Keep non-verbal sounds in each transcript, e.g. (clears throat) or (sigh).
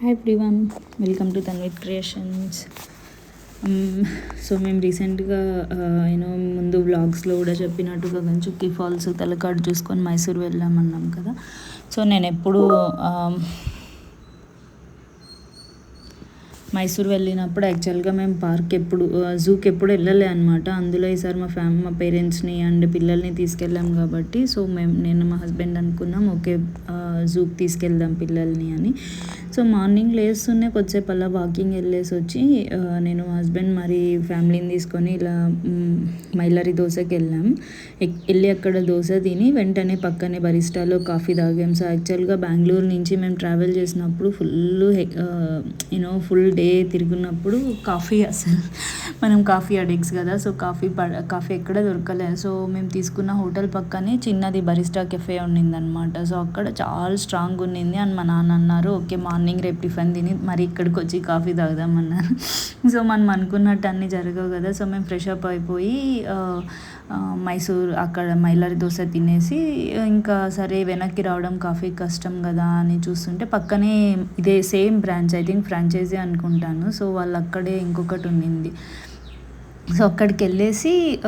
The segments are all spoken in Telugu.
Hi everyone welcome to Tanvith creations so మేము రీసెంట్గా యూనో uh, ముందు వ్లాగ్స్లో కూడా చెప్పినట్టుగా గంచుక్కి ఫాల్స్ తలకాడు చూసుకొని మైసూర్ వెళ్ళామన్నాం కదా. సో నేను um, ఎప్పుడు మైసూర్ వెళ్ళినప్పుడు యాక్చువల్గా మేము పార్క్ ఎప్పుడు జూకి ఎప్పుడు వెళ్ళలే అనమాట అందులో ఈసారి మా ఫ్యామిలీ మా పేరెంట్స్ని అండ్ పిల్లల్ని తీసుకెళ్ళాం కాబట్టి సో మేము నేను మా హస్బెండ్ అనుకున్నాం ఓకే uh, జూకి తీసుకెళ్దాం పిల్లల్ని అని. సో మార్నింగ్ లేస్తూనే కొద్దిసేపు అలా వాకింగ్ వెళ్ళేసి వచ్చి నేను హస్బెండ్ మరి ఫ్యామిలీని తీసుకొని ఇలా మైలారి దోశకి వెళ్ళాం. వెళ్ళి అక్కడ దోశ తిని వెంటనే పక్కనే బరిస్టాలో కాఫీ తాగాం. సో యాక్చువల్గా బెంగళూరు నుంచి మేము ట్రావెల్ చేసినప్పుడు full you know full day తిరుగున్నప్పుడు coffee అసలు. మనం కాఫీ అడిక్స్ కదా సో కాఫీ కాఫీ ఎక్కడ దొరకలేదు సో మేము తీసుకున్న హోటల్ పక్కనే చిన్నది బరిస్టా కెఫే ఉండిందనమాట సో అక్కడ చాలా స్ట్రాంగ్ ఉండింది. అని మా నాన్న అన్నారు ఓకే మార్నింగ్ రేపు టిఫిన్ తిని మరి ఇక్కడికి వచ్చి కాఫీ తాగుదామన్నారు (laughs) సో మనం అనుకున్నట్టు అన్నీ జరగవు కదా. సో మేము ఫ్రెష్ అప్ అయిపోయి మైసూర్ అక్కడ మైలారి దోశ తినేసి ఇంకా సరే వెనక్కి రావడం కాఫీ కష్టం కదా అని చూస్తుంటే పక్కనే ఇదే same branch I think franchise అనుకుంటాను. సో వాళ్ళు అక్కడే ఇంకొకటి ఉండింది. సో అక్కడికి వెళ్ళేసి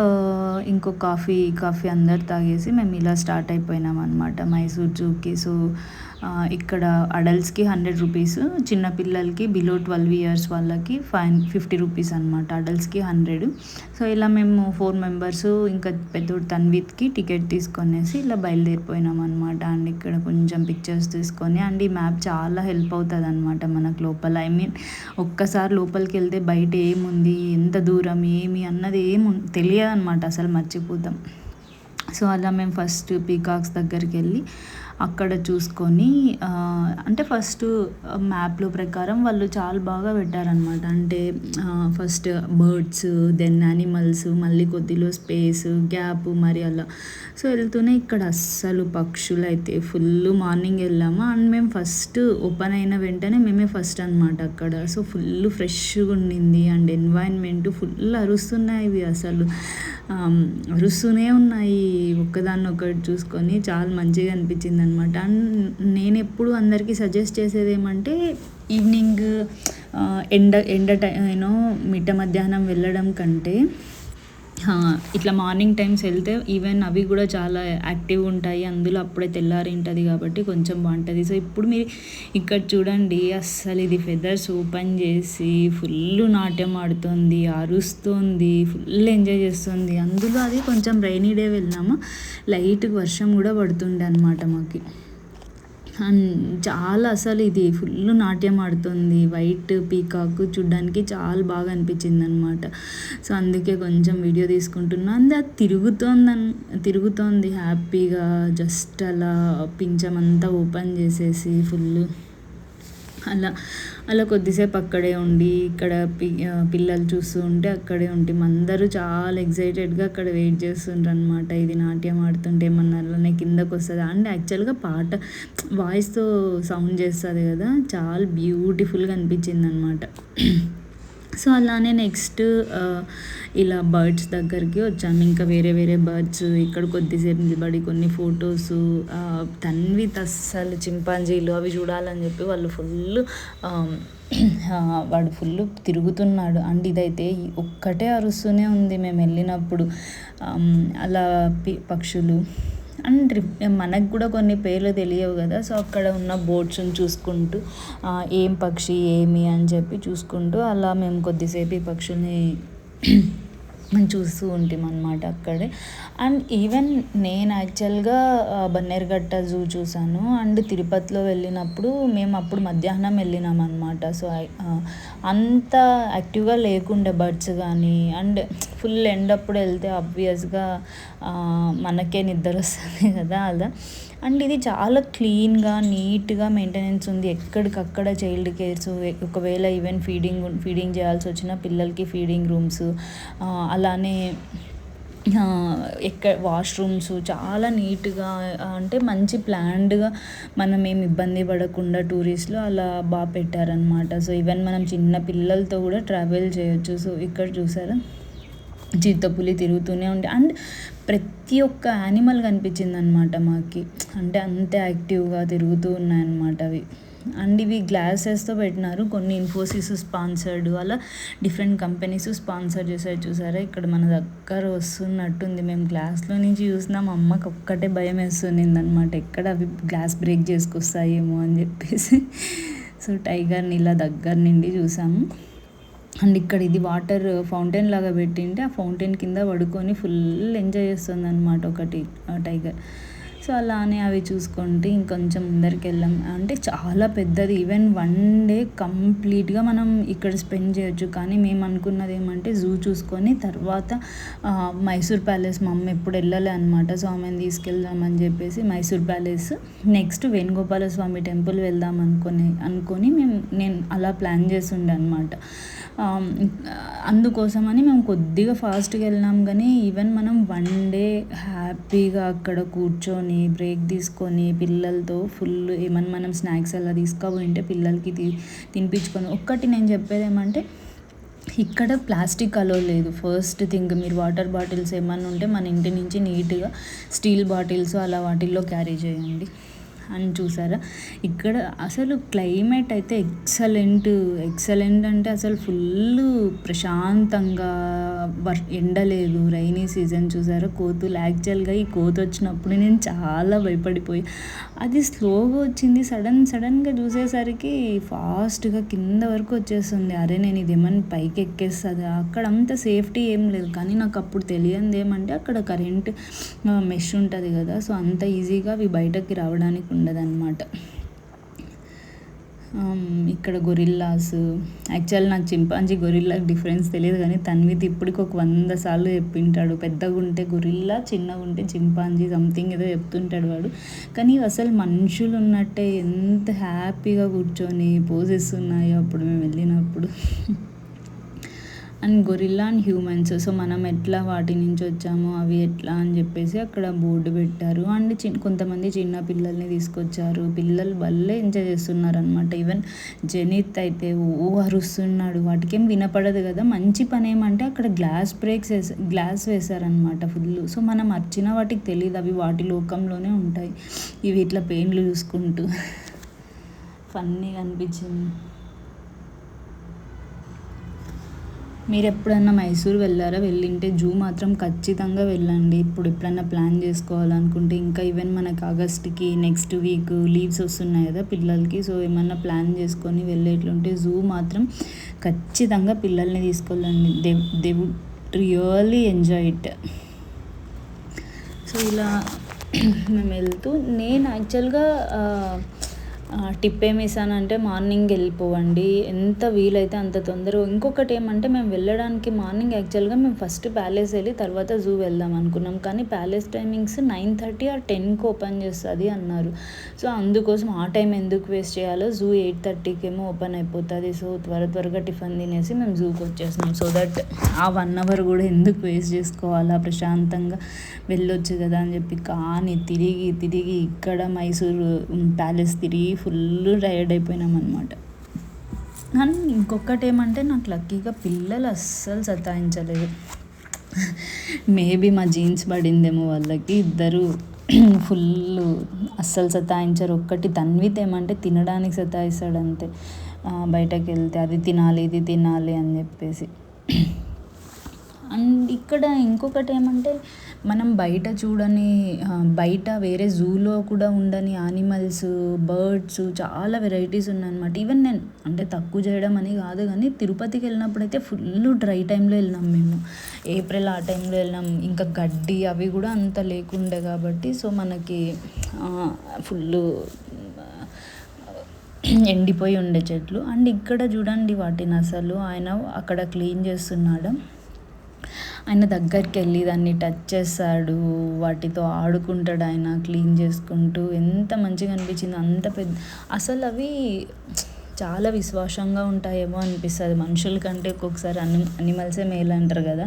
ఇంకో కాఫీ కాఫీ అందరు తాగేసి మేము ఇలా స్టార్ట్ అయిపోయినాం అనమాట మైసూర్ జూకి. సో ఇక్కడ అడల్ట్స్కి హండ్రెడ్ రూపీస్ చిన్నపిల్లలకి బిలో ట్వెల్వ్ ఇయర్స్ వాళ్ళకి ఫైవ్ ఫిఫ్టీ రూపీస్ అనమాట అడల్ట్స్కి హండ్రెడ్ సో ఇలా మేము ఫోర్ మెంబర్స్ ఇంకా పెద్దోడు తన్విత్కి టికెట్ తీసుకొనేసి ఇలా బయలుదేరిపోయినాం అనమాట అండ్ ఇక్కడ కొంచెం పిక్చర్స్ తీసుకొని అండ్ ఈ మ్యాప్ చాలా హెల్ప్ అవుతుంది అనమాట మనకు లోపల. ఐ మీన్ ఒక్కసారి లోపలికి వెళ్తే బయట ఏముంది ఎంత దూరం ఏమి అన్నది ఏము తెలియదు అనమాట అసలు మర్చిపోతాం. సో అలా మేము ఫస్ట్ పీకాక్స్ దగ్గరికి వెళ్ళి అక్కడ చూసుకొని అంటే ఫస్ట్ మ్యాప్లో ప్రకారం వాళ్ళు చాలా బాగా పెట్టారనమాట అంటే ఫస్ట్ బర్డ్స్ దెన్ యానిమల్స్ మళ్ళీ కొద్దిలో స్పేస్ గ్యాప్ మరి అలా. సో వెళ్తూనే ఇక్కడ అస్సలు పక్షులు అయితే ఫుల్ మార్నింగ్ వెళ్ళాము. అండ్ మేము ఫస్ట్ ఓపెన్ అయిన వెంటనే మేమే ఫస్ట్ అనమాట అక్కడ. సో ఫుల్ ఫ్రెష్గా ఉండింది. అండ్ ఎన్వైర్న్మెంట్ ఫుల్ అరుస్తున్నాయి ఇవి అసలు. అరుస్తూనే ఉన్నాయి. ఒక్కదాన్ని ఒకటి చూసుకొని చాలా మంచిగా అనిపించింది అనమాట అండ్ నేను ఎప్పుడు అందరికీ సజెస్ట్ చేసేది ఏమంటే ఈవినింగ్ ఎండ ఎండ టైం యూనో మిట్ట మధ్యాహ్నం వెళ్ళడం కంటే ఇట్లా మార్నింగ్ టైమ్స్ వెళ్తే ఈవెన్ అవి కూడా చాలా యాక్టివ్ ఉంటాయి. అందులో అప్పుడే తెల్లారి ఉంటుంది కాబట్టి కొంచెం బాగుంటుంది. సో ఇప్పుడు మీరు ఇక్కడ చూడండి అస్సలు ఇది ఫెదర్స్ ఓపెన్ చేసి ఫుల్ నాట్యం ఆడుతుంది అరుస్తుంది ఫుల్ ఎంజాయ్ చేస్తుంది. అందులో అది కొంచెం రైనీ డే వెళ్ళినామా లైట్ వర్షం కూడా పడుతుండే అనమాట మాకు. చాలా అసలు ఇది ఫుల్ నాట్యం ఆడుతుంది. వైట్ పీకాక్ చూడ్డానికి చాలా బాగా అనిపించింది అనమాట సో అందుకే కొంచెం వీడియో తీసుకుంటున్నా. అంది అది తిరుగుతోంది తిరుగుతోంది హ్యాపీగా. జస్ట్ అలా పించమంతా ఓపెన్ చేసేసి ఫుల్ అలా అలా కొద్దిసేపు అక్కడే ఉండి ఇక్కడ పి పిల్లలు చూస్తూ ఉంటే అక్కడే ఉంటే అందరూ చాలా ఎగ్జైటెడ్గా అక్కడ వెయిట్ చేస్తుంటారు అనమాట ఇది నాట్యం ఆడుతుంటే ఏమన్నా అలానే కిందకు వస్తుంది? అండ్ యాక్చువల్గా పాట వాయిస్తో సౌండ్ చేస్తుంది కదా చాలా బ్యూటిఫుల్గా అనిపించింది అనమాట సో అలానే నెక్స్ట్ ఇలా బర్డ్స్ దగ్గరికి వచ్చాము ఇంకా వేరే వేరే బర్డ్స్ ఇక్కడ కొద్దిసేపు నిలబడి కొన్ని ఫొటోస్ తన్వి అస్సలు చింపాంజీలు అవి చూడాలని చెప్పి వాళ్ళు ఫుల్ వాడు ఫుల్ తిరుగుతున్నాడు. అండ్ ఇదైతే ఒక్కటే అరుస్తూనే ఉంది. మేము వెళ్ళినప్పుడు అలా పక్షులు అండ్ మనకు కూడా కొన్ని పేర్లు తెలియవు కదా సో అక్కడ ఉన్న బోట్స్ని చూసుకుంటూ ఏం పక్షి ఏమి అని చెప్పి చూసుకుంటూ అలా మేము కొద్దిసేపు ఈ పక్షుల్ని మనం చూస్తూ ఉంటాం అనమాట అక్కడే. అండ్ ఈవెన్ నేను యాక్చువల్గా బన్నేరుగట్ట జూ చూశాను. అండ్ తిరుపతిలో వెళ్ళినప్పుడు మేము అప్పుడు మధ్యాహ్నం వెళ్ళినాం అనమాట సో అంత యాక్టివ్గా లేకుండే బర్డ్స్ కానీ అండ్ ఫుల్ ఎండ్ అప్పుడు వెళ్తే ఆబ్వియస్గా మనకే నిద్ర వస్తుంది కదా. అలా అండ్ ఇది చాలా క్లీన్గా నీట్గా మెయింటెనెన్స్ ఉంది. ఎక్కడికక్కడ చైల్డ్ కేర్స్ ఒకవేళ ఈవెన్ ఫీడింగ్ ఫీడింగ్ చేయాల్సి వచ్చిన పిల్లలకి ఫీడింగ్ రూమ్స్ అలానే ఎక్కడ వాష్రూమ్స్ చాలా నీట్గా అంటే మంచి ప్లాన్డ్గా మనం ఏమి ఇబ్బంది పడకుండా టూరిస్టులు అలా బాగా పెట్టారనమాట సో ఈవెన్ మనం చిన్న పిల్లలతో కూడా ట్రావెల్ చేయొచ్చు. సో ఇక్కడ చూసారా? చిత్తపులి తిరుగుతూనే ఉండే. అండ్ ప్రతి ఒక్క యానిమల్ కనిపించింది అనమాట మాకు. అంటే అంతే యాక్టివ్గా తిరుగుతూ ఉన్నాయన్నమాట అవి. అండ్ ఇవి గ్లాసెస్తో పెట్టినారు. కొన్ని ఇన్ఫోసిస్ స్పాన్సర్డ్ అలా డిఫరెంట్ కంపెనీస్ స్పాన్సర్ చేశారు చూసారా? ఇక్కడ మన దగ్గర వస్తున్నట్టుంది. మేము గ్లాస్లో నుంచి చూసినాం. అమ్మకి ఒక్కటే భయం వేస్తుంది అనమాట ఎక్కడ అవి గ్లాస్ బ్రేక్ చేసుకొస్తాయేమో అని చెప్పేసి. సో టైగర్ని ఇలా దగ్గర నుండి చూసాము. అండ్ ఇక్కడ ఇది వాటర్ ఫౌంటైన్ లాగా పెట్టింటే ఆ ఫౌంటైన్ కింద పడుకొని ఫుల్ ఎంజాయ్ చేస్తుంది అనమాట ఒకటి టైగర్. సో అలానే అవి చూసుకుంటే ఇంకొంచెం ముందరికి వెళ్ళాం. అంటే చాలా పెద్దది. ఈవెన్ వన్ డే కంప్లీట్గా మనం ఇక్కడ స్పెండ్ చేయొచ్చు. కానీ మేము అనుకున్నది ఏమంటే జూ చూసుకొని తర్వాత మైసూర్ ప్యాలెస్ మా అమ్మ ఎప్పుడు వెళ్ళలే అనమాట సో ఆమెను తీసుకెళ్దామని చెప్పేసి Mysore palace. Next Venugopala Swamy temple వెళ్దాం అనుకుని అనుకొని మేము నేను అలా ప్లాన్ చేస్తుండే అనమాట అందుకోసమని మేము కొద్దిగా ఫాస్ట్గా వెళ్ళినాం. కానీ ఈవెన్ మనం వన్ డే హ్యాపీగా అక్కడ కూర్చొని బ్రేక్ తీసుకొని పిల్లలతో ఫుల్ ఏమన్నా మనం స్నాక్స్ అలా తీసుకోబోయింటే పిల్లలకి తి తినిపించుకొని. ఒక్కటి నేను చెప్పేది ఏమంటే ఇక్కడ ప్లాస్టిక్ అలో లేదు. ఫస్ట్ థింగ్ మీరు వాటర్ బాటిల్స్ ఏమన్నా ఉంటే మన ఇంటి నుంచి నీట్గా స్టీల్ బాటిల్స్ అలా వాటిల్లో క్యారీ చేయండి. అని చూసారా? ఇక్కడ అసలు క్లైమేట్ అయితే ఎక్సలెంట్ ఎక్సలెంట్ అంటే అసలు ఫుల్ ప్రశాంతంగా వర్ ఎండ లేదు. రైనీ సీజన్ చూసారా? కోతులు యాక్చువల్గా ఈ కోత వచ్చినప్పుడు నేను చాలా భయపడిపోయి అది స్లోగా వచ్చింది. సడన్ సడన్గా చూసేసరికి ఫాస్ట్గా కింద వరకు వచ్చేస్తుంది. అరే నేను ఇది ఏమన్నా పైకి ఎక్కేస్తుంది? అక్కడ అంత సేఫ్టీ ఏం లేదు. కానీ నాకు అప్పుడు తెలియంది ఏమంటే అక్కడ కరెంట్ మెష్ ఉంటుంది కదా. సో అంత ఈజీగా అవి బయటకి రావడానికి ఉండదన్నమాట. ఇక్కడ గొరిల్లాస్. యాక్చువల్ నాకు చింపాంజీ గొరిల్లా డిఫరెన్స్ తెలియదు కానీ తన్విత్ ఇప్పటికి ఒక వంద సార్లు చెప్పింటాడు. పెద్దగా ఉంటే గొరిల్లా చిన్నగా ఉంటే చింపాంజీ సంథింగ్ ఏదో చెప్తుంటాడు వాడు. కానీ అసలు మనుషులు ఉన్నట్టే ఎంత హ్యాపీగా కూర్చొని పోజెస్ ఉన్నాయో అప్పుడు మేము వెళ్ళినప్పుడు. And gorilla and humans. So మనం ఎట్లా వాటి నుంచి వచ్చామో అవి ఎట్లా అని చెప్పేసి అక్కడ బోర్డు పెట్టారు. అండ్ చి కొంతమంది చిన్న పిల్లల్ని తీసుకొచ్చారు. పిల్లలు భలే ఎంజాయ్ చేస్తున్నారు అనమాట ఈవెన్ జనిత్ అయితే ఓ అరుస్తున్నాడు వాటికేం వినపడదు కదా. మంచి పని ఏమంటే అక్కడ గ్లాస్ బ్రేక్స్ వేసా గ్లాస్ వేశారనమాట ఫుల్ సో మనం అర్చిన వాటికి తెలియదు అవి వాటి లోకంలోనే ఉంటాయి. ఇవి ఇట్లా పెయిన్లు చూసుకుంటూ. (laughs) ఫన్నీగా అనిపించింది. మీరు ఎప్పుడన్నా మైసూర్ వెళ్ళారా? వెళ్ళింటే జూ మాత్రం ఖచ్చితంగా వెళ్ళండి. ఇప్పుడు ఎప్పుడన్నా ప్లాన్ చేసుకోవాలనుకుంటే ఇంకా ఈవెన్ మనకు ఆగస్ట్కి నెక్స్ట్ వీక్ లీవ్స్ వస్తున్నాయి కదా పిల్లలకి. సో ఏమన్నా ప్లాన్ చేసుకొని వెళ్ళేట్లుంటే జూ మాత్రం ఖచ్చితంగా పిల్లల్ని తీసుకెళ్ళండి. They they would really enjoy it. So ఇలా (clears throat) మేము వెళ్తూ నేను యాక్చువల్గా టిప్ ఏమి ఇస్తానంటే మార్నింగ్ వెళ్ళిపోవండి ఎంత వీలైతే అంత తొందరగా. ఇంకొకటి ఏమంటే మేము వెళ్ళడానికి మార్నింగ్ యాక్చువల్గా మేము ఫస్ట్ ప్యాలెస్ వెళ్ళి తర్వాత జూ వెళ్దాం అనుకున్నాం. కానీ palace timings nine thirty or టెన్కి ఓపెన్ చేస్తుంది అన్నారు. సో అందుకోసం ఆ టైం ఎందుకు వేస్ట్ చేయాలో జూ ఎయిట్ థర్టీకి ఏమో ఓపెన్ అయిపోతుంది. సో త్వర త్వరగా టిఫిన్ తినేసి మేము జూకి వచ్చేసినాం సో దట్ ఆ వన్ అవర్ కూడా ఎందుకు వేస్ట్ చేసుకోవాలా? ప్రశాంతంగా వెళ్ళొచ్చు కదా అని చెప్పి కానీ తిరిగి తిరిగి ఇక్కడ మైసూరు ప్యాలెస్ తిరిగి ఫుల్ టైర్డ్ అయిపోయినాం అనమాట కానీ ఇంకొకటి ఏమంటే నాకు లక్కీగా పిల్లలు అస్సలు సతాయించలేదు. మేబీ మా జీన్స్ పడిందేమో వాళ్ళకి ఇద్దరు ఫుల్ అస్సలు సతాయించారు. ఒక్కటి తన్విత్ ఏమంటే తినడానికి సతాయిస్తాడు అంతే బయటకు వెళ్తే అది తినాలి ఇది తినాలి అని చెప్పేసి. అండ్ ఇక్కడ ఇంకొకటి ఏమంటే మనం బయట చూడని బయట వేరే జూలో కూడా ఉండని యానిమల్స్ బర్డ్స్ చాలా వెరైటీస్ ఉన్నాయన్నమాట. ఈవెన్ నేను అంటే తక్కువ చేయడం అని కాదు కానీ తిరుపతికి వెళ్ళినప్పుడు అయితే ఫుల్ డ్రై టైంలో వెళ్ళినాం మేము. ఏప్రిల్ ఆ టైంలో వెళ్ళినాం. ఇంకా గడ్డి అవి కూడా అంత లేకుండే కాబట్టి సో మనకి ఫుల్ ఎండిపోయి ఉండే చెట్లు. అండ్ ఇక్కడ చూడండి వాటిని అసలు. ఆయన అక్కడ క్లీన్ చేస్తున్నాడు. ఆయన దగ్గరికి వెళ్ళి దాన్ని టచ్ చేస్తాడు వాటితో ఆడుకుంటాడు ఆయన క్లీన్ చేసుకుంటూ. ఎంత మంచిగా అనిపించింది అంత పెద్ద అసలు అవి చాలా విశ్వాసంగా ఉంటాయేమో అనిపిస్తుంది. మనుషుల కంటే ఒక్కొక్కసారి అని అనిమల్సే మేలు అంటారు కదా.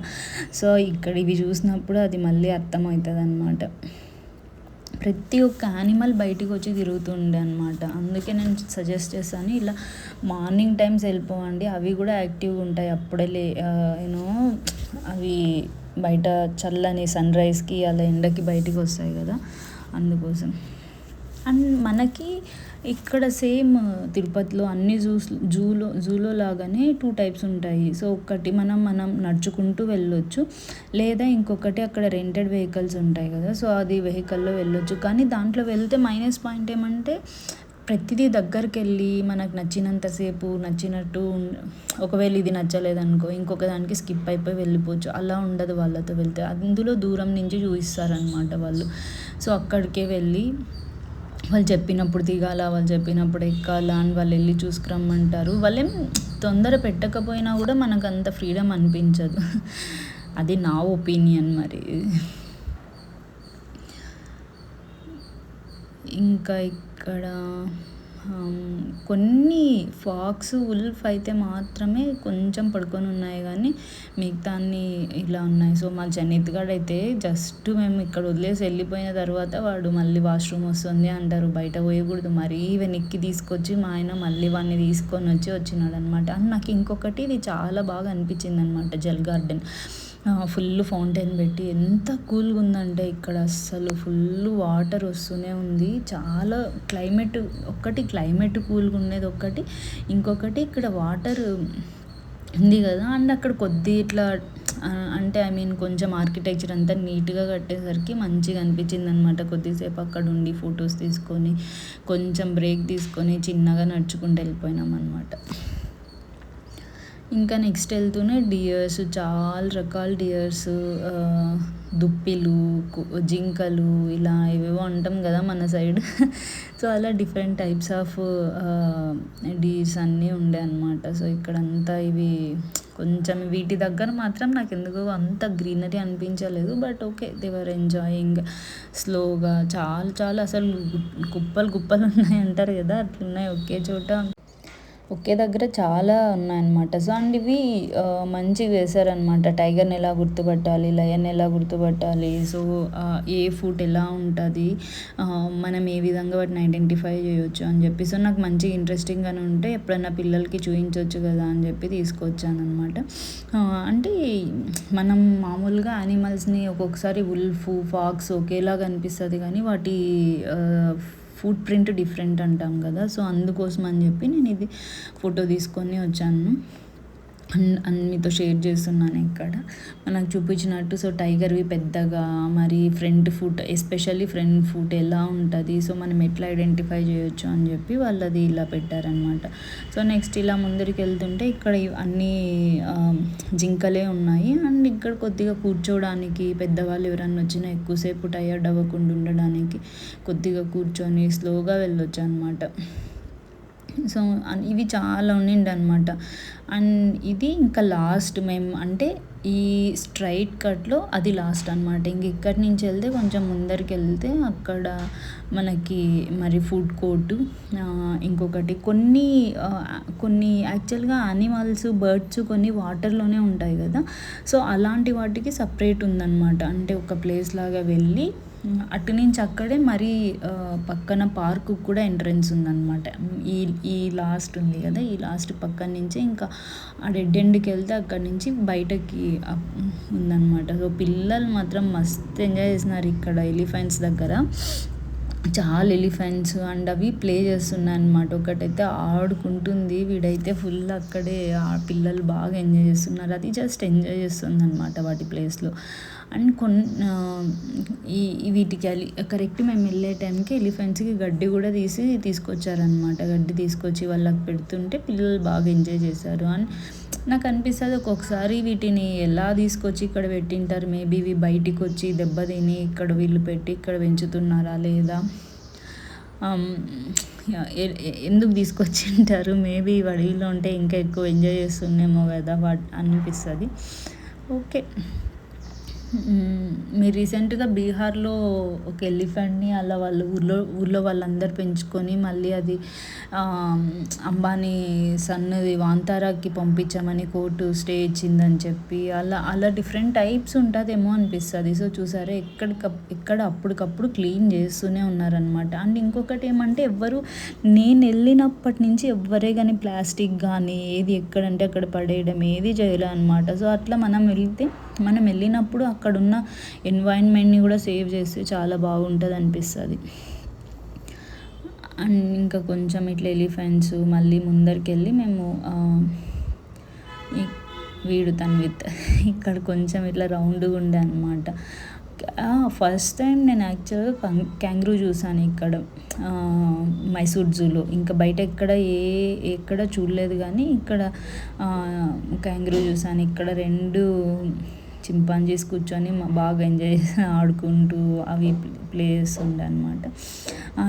సో ఇక్కడ ఇవి చూసినప్పుడు అది మళ్ళీ అర్థమవుతుంది అనమాట ప్రతి ఒక్క యానిమల్ బయటికి వచ్చి తిరుగుతుండే అనమాట అందుకే నేను సజెస్ట్ చేశాను ఇలా మార్నింగ్ టైమ్స్ వెళ్ళిపోవండి. అవి కూడా యాక్టివ్గా ఉంటాయి. అప్పుడే లే యూనో అవి బయట చల్లని సన్ రైజ్కి అలా ఎండకి బయటికి వస్తాయి కదా. అందుకోసం. అండ్ మనకి ఇక్కడ సేమ్ తిరుపతిలో అన్ని జూస్ జూలో జూలో లాగానే టూ టైప్స్ ఉంటాయి. సో ఒకటి మనం మనం నడుచుకుంటూ వెళ్ళొచ్చు. లేదా ఇంకొకటి అక్కడ రెంటెడ్ వెహికల్స్ ఉంటాయి కదా. సో అది వెహికల్లో వెళ్ళొచ్చు. కానీ దాంట్లో వెళ్తే మైనస్ పాయింట్ ఏమంటే ప్రతిదీ దగ్గరికి వెళ్ళి మనకు నచ్చినంతసేపు నచ్చినట్టు ఒకవేళ ఇది నచ్చలేదనుకో ఇంకొక దానికి స్కిప్ అయిపోయి వెళ్ళిపోవచ్చు. అలా ఉండదు వాళ్ళతో వెళ్తే. అందులో దూరం నుంచి చూపిస్తారనమాట వాళ్ళు. సో అక్కడికే వెళ్ళి వాళ్ళు చెప్పినప్పుడు దిగాల వాళ్ళు చెప్పినప్పుడు ఎక్కాలా అని వాళ్ళు వెళ్ళి చూసుకురమ్మంటారు. వాళ్ళేం తొందర పెట్టకపోయినా కూడా మనకు అంత ఫ్రీడమ్ అనిపించదు. అది నా ఒపీనియన్ మరి. ఇంకా ఇక్కడ కొన్ని ఫాక్స్ ఉల్ఫ్ అయితే మాత్రమే కొంచెం పడుకొని ఉన్నాయి కానీ మిగతా అన్ని ఇలా ఉన్నాయి. సో మా జనిత్ గడ్ అయితే జస్ట్ మేము ఇక్కడ వదిలేసి వెళ్ళిపోయిన తర్వాత వాడు మళ్ళీ వాష్రూమ్ వస్తుంది అంటారు. బయట పోయకూడదు. మరీ వెనక్కి తీసుకొచ్చి మా ఆయన మళ్ళీ వాడిని తీసుకొని వచ్చి వచ్చినాడు అనమాట అండ్ నాకు ఇంకొకటి ఇది చాలా బాగా అనిపించింది అనమాట జల్ గార్డెన్. ఫుల్ ఫౌంటైన్ పెట్టి ఎంత కూల్గా ఉందంటే ఇక్కడ అస్సలు ఫుల్ వాటర్ వస్తూనే ఉంది. చాలా క్లైమేట్ ఒక్కటి క్లైమేట్ కూల్గా ఉండేది ఒక్కటి. ఇంకొకటి ఇక్కడ వాటర్ ఉంది కదా అండ్ అక్కడ కొద్ది ఇట్లా అంటే ఐ మీన్ కొంచెం ఆర్కిటెక్చర్ అంతా నీట్గా కట్టేసరికి మంచిగా అనిపించింది అనమాట కొద్దిసేపు అక్కడ ఉండి ఫొటోస్ తీసుకొని కొంచెం బ్రేక్ తీసుకొని చిన్నగా నడుచుకుంటూ వెళ్ళిపోయినాం అనమాట ఇంకా నెక్స్ట్ వెళ్తూనే డియర్స్ చాలా రకాల డియర్స్ దుప్పిలు జింకలు ఇలా ఏవేవో అంటాం కదా మన సైడ్ సో (laughs) అలా డిఫరెంట్ టైప్స్ ఆఫ్ డీర్స్ అన్నీ ఉండే అనమాట సో ఇక్కడంతా ఇవి కొంచెం వీటి దగ్గర మాత్రం నాకు ఎందుకో అంత గ్రీనరీ అనిపించలేదు. బట్ ఓకే దేవర్ ఎంజాయింగ్ స్లోగా చాలా చాలా అసలు కుప్పలు కుప్పలు (laughs) ఉన్నాయి అంటారు కదా అట్లున్నాయి ఒకే చోట. ఒకే దగ్గర చాలా ఉన్నాయన్నమాట. సో అండ్ ఇవి మంచిగా వేశారనమాట టైగర్ని ఎలా గుర్తుపట్టాలి? లయన్ ఎలా గుర్తుపట్టాలి? సో ఏ ఫుడ్ ఎలా ఉంటుంది? మనం ఏ విధంగా వాటిని ఐడెంటిఫై చేయొచ్చు అని చెప్పి. సో నాకు మంచిగా ఇంట్రెస్టింగ్గానే ఉంటే ఎప్పుడన్నా పిల్లలకి చూపించవచ్చు కదా అని చెప్పి తీసుకొచ్చాను అనమాట అంటే మనం మామూలుగా యానిమల్స్ని ఒక్కొక్కసారి ఉల్ఫ్ ఫాక్స్ ఒకేలాగా అనిపిస్తుంది కానీ వాటి ఫుట్ ప్రింట్ డిఫరెంట్ అంటాం కదా సో అందుకోసం అని చెప్పి నేను ఇది ఫోటో తీసుకొని వచ్చాను. అండ్ మీతో షేర్ చేస్తున్నాను ఇక్కడ. మనకు చూపించినట్టు సో టైగర్వి పెద్దగా మరి front foot especially front foot ఎలా ఉంటుంది సో మనం ఎట్లా ఐడెంటిఫై చేయొచ్చు అని చెప్పి వాళ్ళది ఇలా పెట్టారనమాట సో నెక్స్ట్ ఇలా ముందరికి వెళ్తుంటే ఇక్కడ అన్నీ జింకలే ఉన్నాయి. అండ్ ఇక్కడ కొద్దిగా కూర్చోవడానికి పెద్దవాళ్ళు ఎవరన్నా వచ్చినా ఎక్కువసేపు టయర్డ్ అవ్వకుండా ఉండడానికి కొద్దిగా కూర్చొని స్లోగా వెళ్ళొచ్చు అనమాట సో ఇవి చాలా ఉండిండి అనమాట అండ్ ఇది ఇంకా లాస్ట్ మేము అంటే ఈ స్ట్రైట్ కట్లో అది లాస్ట్ అనమాట ఇంక ఇక్కడి నుంచి వెళ్తే కొంచెం ముందరికి వెళ్తే అక్కడ మనకి మరి ఫుడ్ కోర్టు ఇంకొకటి కొన్ని కొన్ని యాక్చువల్గా యానిమల్స్ బర్డ్స్ కొన్ని వాటర్లోనే ఉంటాయి కదా. సో అలాంటి వాటికి సపరేట్ ఉందన్నమాట. అంటే ఒక ప్లేస్ లాగా వెళ్ళి అటు నుంచి అక్కడే మరీ పక్కన పార్క్ కూడా ఎంట్రన్స్ ఉందన్నమాట. ఈ ఈ లాస్ట్ ఉంది కదా ఈ లాస్ట్ పక్కన నుంచి ఇంకా ఆ డెడ్ ఎండ్కి వెళ్తే అక్కడి నుంచి బయటకి ఉందన్నమాట. సో పిల్లలు మాత్రం మస్తు ఎంజాయ్ చేసినారు ఇక్కడ ఎలిఫెంట్స్ దగ్గర. చాలా ఎలిఫెంట్స్ అండ్ అవి ప్లే చేస్తున్నాయి అనమాట ఒకటైతే ఆడుకుంటుంది వీడైతే ఫుల్ అక్కడే ఆ పిల్లలు బాగా ఎంజాయ్ చేస్తున్నారు. అది జస్ట్ ఎంజాయ్ చేస్తుంది అనమాట వాటి ప్లేస్లో. అండ్ కొన్ని ఈ వీటికి అలి కరెక్ట్ మేము వెళ్ళే టైంకి ఎలిఫెంట్స్కి గడ్డి కూడా తీసి తీసుకొచ్చారనమాట గడ్డి తీసుకొచ్చి వాళ్ళకి పెడుతుంటే పిల్లలు బాగా ఎంజాయ్ చేశారు. అండ్ నాకు అనిపిస్తుంది ఒక్కొక్కసారి వీటిని ఎలా తీసుకొచ్చి ఇక్కడ పెట్టింటారు? మేబీ ఇవి బయటికి వచ్చి దెబ్బతిని ఇక్కడ వీళ్ళు పెట్టి ఇక్కడ పెంచుతున్నారా లేదా? ఎందుకు తీసుకొచ్చింటారు? మేబీ అడవిలో ఉంటే ఇంకా ఎక్కువ ఎంజాయ్ చేస్తుండేమో కదా వాట్ అనిపిస్తుంది. ఓకే. మీరు రీసెంట్గా బీహార్లో ఒక ఎలిఫెంట్ని అలా వాళ్ళు ఊర్లో ఊర్లో వాళ్ళందరూ పెంచుకొని మళ్ళీ అది అంబానీ సన్నది వాంతారాకి పంపించామని కోర్టు స్టే ఇచ్చిందని చెప్పి అలా అలా డిఫరెంట్ టైప్స్ ఉంటుందేమో అనిపిస్తుంది. సో చూసారా ఎక్కడికప్ ఎక్కడ అప్పటికప్పుడు క్లీన్ చేస్తూనే ఉన్నారనమాట అండ్ ఇంకొకటి ఏమంటే ఎవ్వరు నేను వెళ్ళినప్పటి నుంచి ఎవ్వరే కానీ ప్లాస్టిక్ కానీ ఏది ఎక్కడంటే అక్కడ పడేయడం ఏది చేయలే అనమాట సో అట్లా మనం వెళ్తే మనం వెళ్ళినప్పుడు అక్కడున్న ఎన్వైర్న్మెంట్ని కూడా సేవ్ చేస్తే చాలా బాగుంటుంది అనిపిస్తుంది. అండ్ ఇంకా కొంచెం ఇట్లా ఎలిఫెంట్స్ మళ్ళీ ముందరికి వెళ్ళి మేము వీడు విత్ (laughs) ఇక్కడ కొంచెం ఇట్లా రౌండ్గా ఉండే అనమాట ఫస్ట్ టైం నేను యాక్చువల్గా క్యాంగ్రూ చూసాను ఇక్కడ. మైసూర్ జూలో. ఇంకా బయట ఎక్కడ ఏ ఎక్కడ చూడలేదు కానీ ఇక్కడ క్యాంగ్రూ చూసాను. ఇక్కడ రెండు చింపాంజీస్ కూర్చొని బాగా ఎంజాయ్ ఆడుకుంటూ అవి ప్లేస్ ఉండే అనమాట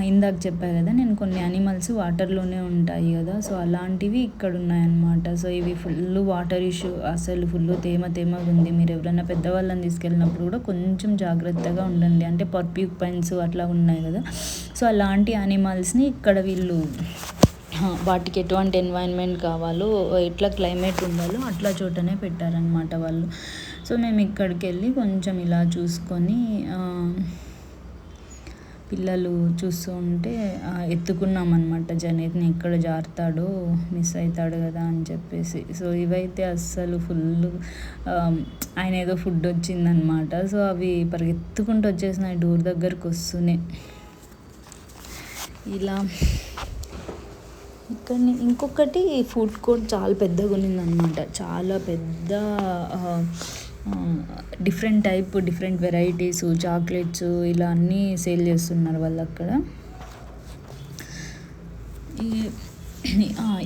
ఇందాక చెప్పా కదా నేను కొన్ని యానిమల్స్ వాటర్లోనే ఉంటాయి కదా సో అలాంటివి ఇక్కడ ఉన్నాయన్నమాట. సో ఇవి ఫుల్ వాటర్ ఇష్యూ అసలు ఫుల్ తేమ తేమగా ఉంది. మీరు ఎవరైనా పెద్దవాళ్ళని తీసుకెళ్ళినప్పుడు కూడా కొంచెం జాగ్రత్తగా ఉండండి. అంటే పైన్స్ అట్లా ఉన్నాయి కదా. సో అలాంటి యానిమల్స్ని ఇక్కడ వీళ్ళు వాటికి ఎటువంటి ఎన్వైర్న్మెంట్ కావాలో ఎట్లా క్లైమేట్ ఉండాలో అట్లా చోటనే పెట్టారనమాట వాళ్ళు. సో మేము ఇక్కడికి వెళ్ళి కొంచెం ఇలా చూసుకొని పిల్లలు చూస్తూ ఉంటే ఎత్తుకున్నాం అనమాట జనేత్ని ఎక్కడ జారుతాడో మిస్ అవుతాడు కదా అని చెప్పేసి. సో ఇవైతే అస్సలు ఫుల్ ఆయన ఏదో ఫుడ్ వచ్చిందనమాట సో అవి పరిగెత్తుకుంటూ వచ్చేసినాయి డోర్ దగ్గరకు వస్తూనే. ఇలా ఇక్కడ ఇంకొకటి ఫుడ్ కోర్ట్ చాలా పెద్దగా ఉన్నిందనమాట చాలా పెద్ద different type different varieties chocolates ఇలా అన్నీ సేల్ చేస్తున్నారు వాళ్ళు అక్కడ.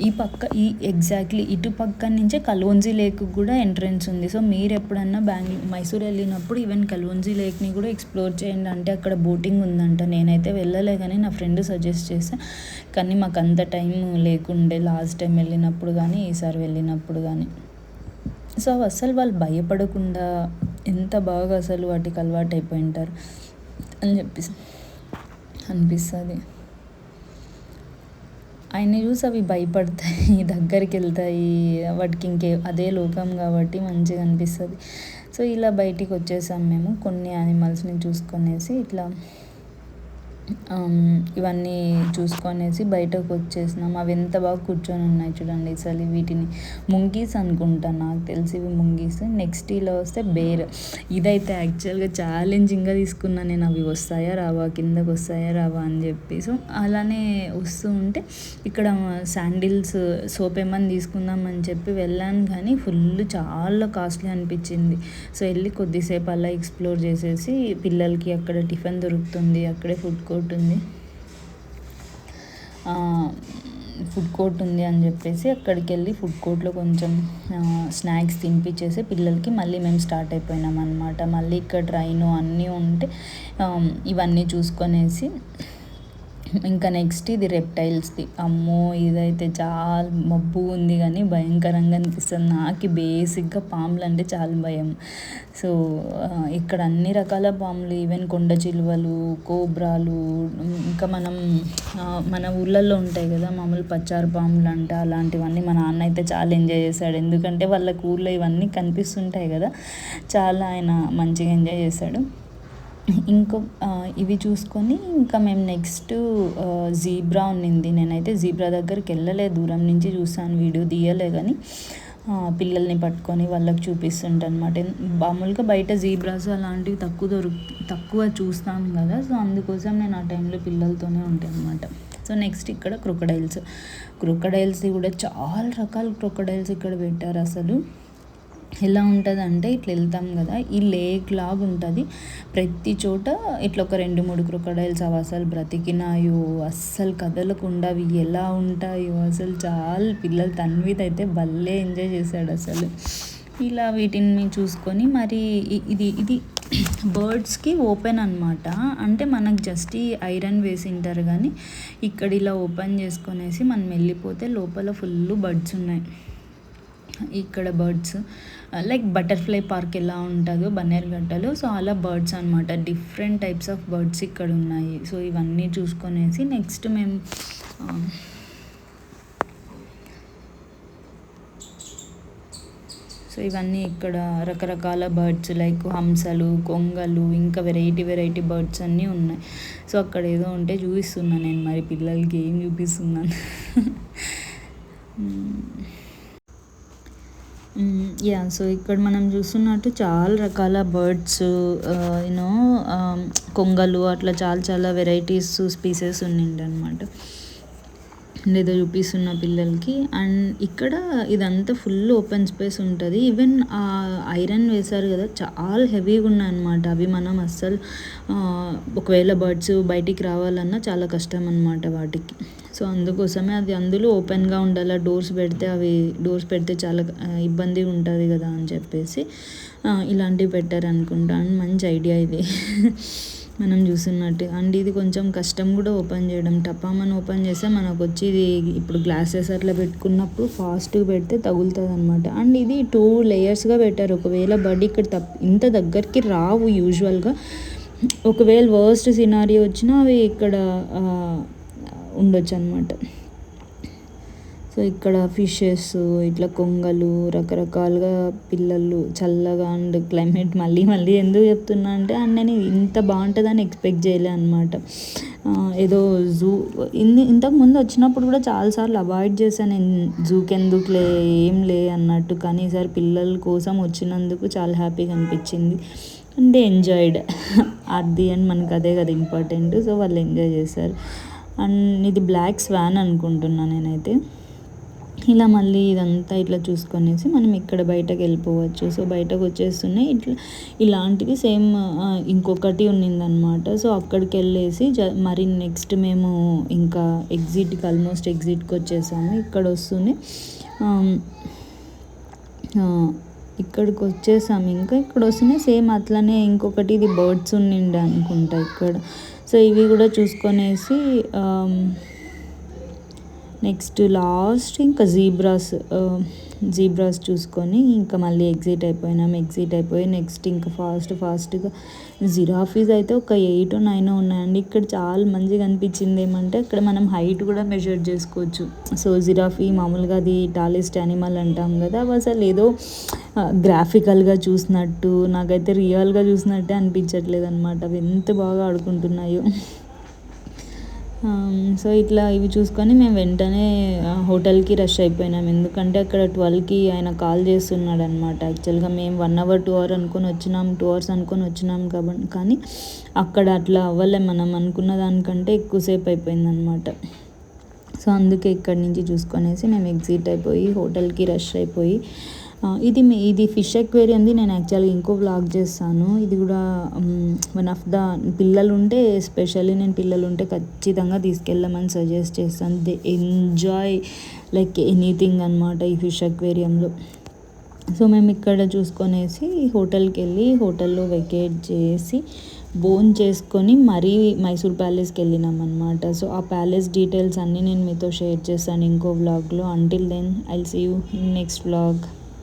ఈ పక్క ఈ ఎగ్జాక్ట్లీ ఇటు పక్క నుంచే కలోంజీ లేక్ కూడా ఎంట్రన్స్ ఉంది. సో మీరు ఎప్పుడన్నా బెంగళూరు మైసూర్ వెళ్ళినప్పుడు ఈవెన్ కలోంజీ లేక్ని కూడా ఎక్స్ప్లోర్ చేయండి. అంటే అక్కడ బోటింగ్ ఉందంట. నేనైతే వెళ్ళలే కానీ నా ఫ్రెండ్ సజెస్ట్ చేస్తే కానీ మాకు అంత టైం లేకుండే లాస్ట్ టైం వెళ్ళినప్పుడు కానీ ఈసారి వెళ్ళినప్పుడు కానీ. సో అసలు వాళ్ళు భయపడకుండా ఎంత బాగా అసలు వాటికి అలవాటు అయిపోయి ఉంటారు అని చెప్పి అనిపిస్తుంది. ఆయన చూసి అవి భయపడతాయి (laughs) దగ్గరికి వెళ్తాయి వాటికి ఇంకే అదే లోకం కాబట్టి మంచిగా అనిపిస్తుంది. సో ఇలా బయటికి వచ్చేసాం మేము కొన్ని యానిమల్స్ని చూసుకొనేసి ఇట్లా ఇవన్నీ చూసుకొనేసి బయటకు వచ్చేసినాం. అవి ఎంత బాగా కూర్చొని ఉన్నాయి చూడండి. అసలు వీటిని ముంగీస్ అనుకుంటాను నాకు తెలిసి ఇవి ముంగీస్. నెక్స్ట్ ఇలా వస్తే బేర్. ఇదైతే యాక్చువల్గా ఛాలెంజింగ్గా తీసుకున్నాను నేను. అవి వస్తాయా రావా? కిందకు వస్తాయా రావా అని చెప్పి. సో అలానే వస్తూ ఉంటే ఇక్కడ శాండిల్స్ సోప్ ఏమని తీసుకుందామని చెప్పి వెళ్ళాను కానీ ఫుల్ చాలా కాస్ట్లీ అనిపించింది. సో వెళ్ళి కొద్దిసేపు అలా ఎక్స్ప్లోర్ చేసేసి పిల్లలకి అక్కడ టిఫిన్ దొరుకుతుంది. అక్కడే ఫుడ్ కోర్ట్ కోర్ట్ ఉంది. ఫుడ్ కోర్ట్ ఉంది అని చెప్పేసి అక్కడికి వెళ్ళి ఫుడ్ కోర్ట్లో కొంచెం స్నాక్స్ తినిపించేసి పిల్లలకి మళ్ళీ మేము స్టార్ట్ అయిపోయినాం అనమాట మళ్ళీ ఇక్కడ ట్రైన్ అన్నీ ఉంటే ఇవన్నీ చూసుకొనేసి ఇంకా నెక్స్ట్ ఇది రెప్టైల్స్ది అమ్మో ఇదైతే చాలా మబ్బు ఉంది కానీ భయంకరంగా అనిపిస్తుంది. నాకు బేసిక్గా పాములు అంటే చాలా భయం. సో ఇక్కడ అన్ని రకాల పాములు ఈవెన్ కొండ చిలువలు కోబ్రాలు ఇంకా మనం మన ఊళ్ళల్లో ఉంటాయి కదా మామూలు పచ్చారు పాములు అంట అలాంటివన్నీ మా నాన్న అయితే చాలా ఎంజాయ్ చేశాడు. ఎందుకంటే వాళ్ళ ఊళ్ళో ఇవన్నీ కనిపిస్తుంటాయి కదా చాలా ఆయన మంచిగా ఎంజాయ్ చేశాడు. ఇంకో ఇవి చూసుకొని ఇంకా మేము నెక్స్ట్ జీబ్రా ఉన్నింది. నేనైతే జీబ్రా దగ్గరికి వెళ్ళలే దూరం నుంచి చూసాను వీడియో తీయలే కానీ పిల్లల్ని పట్టుకొని వాళ్ళకి చూపిస్తుంటనమాట అనమాట మామూలుగా బయట జీబ్రాస్ అలాంటివి తక్కువ దొరుకు తక్కువ చూస్తాను కదా సో అందుకోసం నేను ఆ టైంలో పిల్లలతోనే ఉంటాను అనమాట సో నెక్స్ట్ ఇక్కడ క్రొకడైల్స్. క్రొకడైల్స్ కూడా చాలా రకాల క్రొకడైల్స్ ఇక్కడ పెట్టారు అసలు. ఎలా ఉంటుంది అంటే ఇట్లా వెళ్తాం కదా ఈ లేక్ లాగా ఉంటుంది. ప్రతి చోట ఇట్లా ఒక రెండు మూడు క్రొకడైల్స్ అవి అసలు బ్రతికినాయో అస్సలు కదలకుండా అవి ఎలా ఉంటాయో అసలు చాలా పిల్లలు తన్విత అయితే భలే ఎంజాయ్ చేశాడు అసలు. ఇలా వీటిని చూసుకొని మరి ఇది ఇది బర్డ్స్కి ఓపెన్ అనమాట అంటే మనకు జస్ట్ ఈ ఐరన్ వేసింటారు కానీ ఇక్కడ ఇలా ఓపెన్ చేసుకొనేసి మనం వెళ్ళిపోతే లోపల ఫుల్ బర్డ్స్ ఉన్నాయి. ఇక్కడ బర్డ్స్ లైక్ బటర్ఫ్లై పార్క్ ఎలా ఉంటుందో బన్నేరుగట్టలో సో అలా బర్డ్స్ అనమాట డిఫరెంట్ టైప్స్ ఆఫ్ బర్డ్స్ ఇక్కడ ఉన్నాయి. సో ఇవన్నీ చూసుకొనేసి నెక్స్ట్ మేము um, సో ఇవన్నీ ఇక్కడ రకరకాల బర్డ్స్ లైక్ హంసలు కొంగలు ఇంకా వెరైటీ వెరైటీ బర్డ్స్ అన్నీ ఉన్నాయి. సో అక్కడ ఏదో ఉంటే చూపిస్తున్నాను నేను మరి పిల్లలకి ఏం చూపిస్తున్నాను (laughs) hmm. Mm, యా సో ఇక్కడ మనం చూస్తున్నట్టు చాలా రకాల బర్డ్స్ యూనో uh, um, కొంగలు అట్లా చాలా చాలా వెరైటీస్ స్పీసెస్ ఉండిండి అనమాట ఏదో చూపిస్తున్న పిల్లలకి. అండ్ ఇక్కడ ఇదంతా ఫుల్ ఓపెన్ స్పేస్ ఉంటుంది. ఈవెన్ ఆ ఐరన్ వేశారు కదా చాలా హెవీగా ఉన్నాయి అనమాట అవి మనం అస్సలు uh, ఒకవేళ బర్డ్స్ బయటికి రావాలన్నా చాలా కష్టం అనమాట వాటికి. సో అందుకోసమే అది అందులో ఓపెన్గా ఉండాలి. డోర్స్ పెడితే అవి డోర్స్ పెడితే చాలా ఇబ్బంది ఉంటుంది కదా అని చెప్పేసి ఇలాంటివి పెట్టారనుకుంటా. అండ్ మంచి ఐడియా ఇది. (laughs) మనం చూసినట్టు అండ్ ఇది కొంచెం కష్టం కూడా ఓపెన్ చేయడం. టపామని ఓపెన్ చేస్తే మనకు వచ్చి ఇది ఇప్పుడు గ్లాసెస్ అట్లా పెట్టుకున్నప్పుడు ఫాస్ట్గా పెడితే తగులుతుంది అనమాట అండ్ ఇది టూ లేయర్స్గా పెట్టారు. ఒకవేళ బడ్ ఇక్కడ తప్ ఇంత దగ్గరికి రావు యూజువల్గా. ఒకవేళ వర్స్ట్ సినారీ వచ్చినా అవి ఇక్కడ ఉండొచ్చు అనమాట సో ఇక్కడ ఫిషెస్ ఇట్లా కొంగలు రకరకాలుగా పిల్లలు చల్లగా అండ్ క్లైమేట్ మళ్ళీ మళ్ళీ ఎందుకు చెప్తున్నా అంటే అండ్ నేను ఇంత బాగుంటుందని ఎక్స్పెక్ట్ చేయలే అనమాట ఏదో జూ ఇన్ని ఇంతకు ముందు వచ్చినప్పుడు కూడా చాలాసార్లు అవాయిడ్ చేశాను. నేను జూకి ఎందుకు లే ఏం లే అన్నట్టు కానీ ఈసారి పిల్లల కోసం వచ్చినందుకు చాలా హ్యాపీగా అనిపించింది. And enjoyed. (laughs) అది అండ్ మనకు అదే కదా ఇంపార్టెంట్. సో వాళ్ళు ఎంజాయ్ చేశారు. అండ్ ఇది బ్లాక్ స్వాన్ అనుకుంటున్నాను నేనైతే. ఇలా మళ్ళీ ఇదంతా ఇట్లా చూసుకొనేసి మనం ఇక్కడ బయటకు వెళ్ళిపోవచ్చు. సో బయటకు వచ్చేస్తున్నాయి ఇట్లా ఇలాంటిది సేమ్ ఇంకొకటి ఉన్నిందనమాట. సో అక్కడికి వెళ్ళేసి జ మరి నెక్స్ట్ మేము ఇంకా ఎగ్జిట్కి ఆల్మోస్ట్ ఎగ్జిట్కి వచ్చేసాము. ఇక్కడ వస్తూనే ఇక్కడికి వచ్చేసాము. ఇంకా ఇక్కడ వస్తున్నాయి సేమ్ అట్లనే ఇంకొకటి ఇది బర్డ్స్ ఉండిండి అనుకుంటా ఇక్కడ. సో ఇవి కూడా చూసుకొనేసి um, నెక్స్ట్ లాస్ట్ ఇంకా జీబ్రాస్ జీబ్రాస్ చూసుకొని ఇంకా మళ్ళీ ఎగ్జిట్ అయిపోయినాం ఎగ్జిట్ అయిపోయి నెక్స్ట్ ఇంకా ఫాస్ట్ ఫాస్ట్గా జిరాఫీస్ అయితే ఒక ఎయిట్ నైన్ ఉన్నాయండి. ఇక్కడ చాలా మంచిగా అనిపించింది ఏమంటే ఇక్కడ మనం హైట్ కూడా మెజర్ చేసుకోవచ్చు. సో జిరాఫీ మామూలుగా అది టాలెస్ట్ యానిమల్ అంటాం కదా అవి అసలు ఏదో గ్రాఫికల్గా చూసినట్టు నాకైతే రియల్గా చూసినట్టే అనిపించట్లేదు అనమాట అవి ఎంత బాగా ఆడుకుంటున్నాయో. Um, సో ఇట్లా ఇవి చూసుకొని మేము వెంటనే హోటల్కి రష్ అయిపోయినాం. ఎందుకంటే అక్కడ ట్వెల్వ్కి ఆయన కాల్ చేస్తున్నాడు అనమాట యాక్చువల్గా మేము వన్ అవర్ టూ అవర్ అనుకొని వచ్చినాం టూ అవర్స్ అనుకొని వచ్చినాం కాబట్టి కానీ అక్కడ అట్లా అవ్వలే. మనం అనుకున్న దానికంటే ఎక్కువసేపు అయిపోయింది అనమాట సో అందుకే ఇక్కడి నుంచి చూసుకొనేసి మేము ఎగ్జిట్ అయిపోయి హోటల్కి రష్ అయిపోయి ఇది ఇది ఫిష్ ఎక్వేరియంది నేను యాక్చువల్గా ఇంకో బ్లాగ్ చేస్తాను. ఇది కూడా వన్ ఆఫ్ ద పిల్లలు ఉంటే ఎస్పెషల్లీ నేను పిల్లలు ఉంటే ఖచ్చితంగా తీసుకెళ్ళమని సజెస్ట్ చేస్తాను. దే ఎంజాయ్ లైక్ ఎనీథింగ్ అనమాట ఈ ఫిష్ అక్వేరియంలో సో మేము ఇక్కడ చూసుకొనేసి హోటల్కి వెళ్ళి హోటల్లో వెకేట్ చేసి బోన్ చేసుకొని మరీ మైసూర్ ప్యాలెస్కి వెళ్ళినాం అనమాట సో ఆ ప్యాలెస్ డీటెయిల్స్ అన్నీ నేను మీతో షేర్ చేస్తాను ఇంకో వ్లాగ్లో. Until then I'll see you in next vlog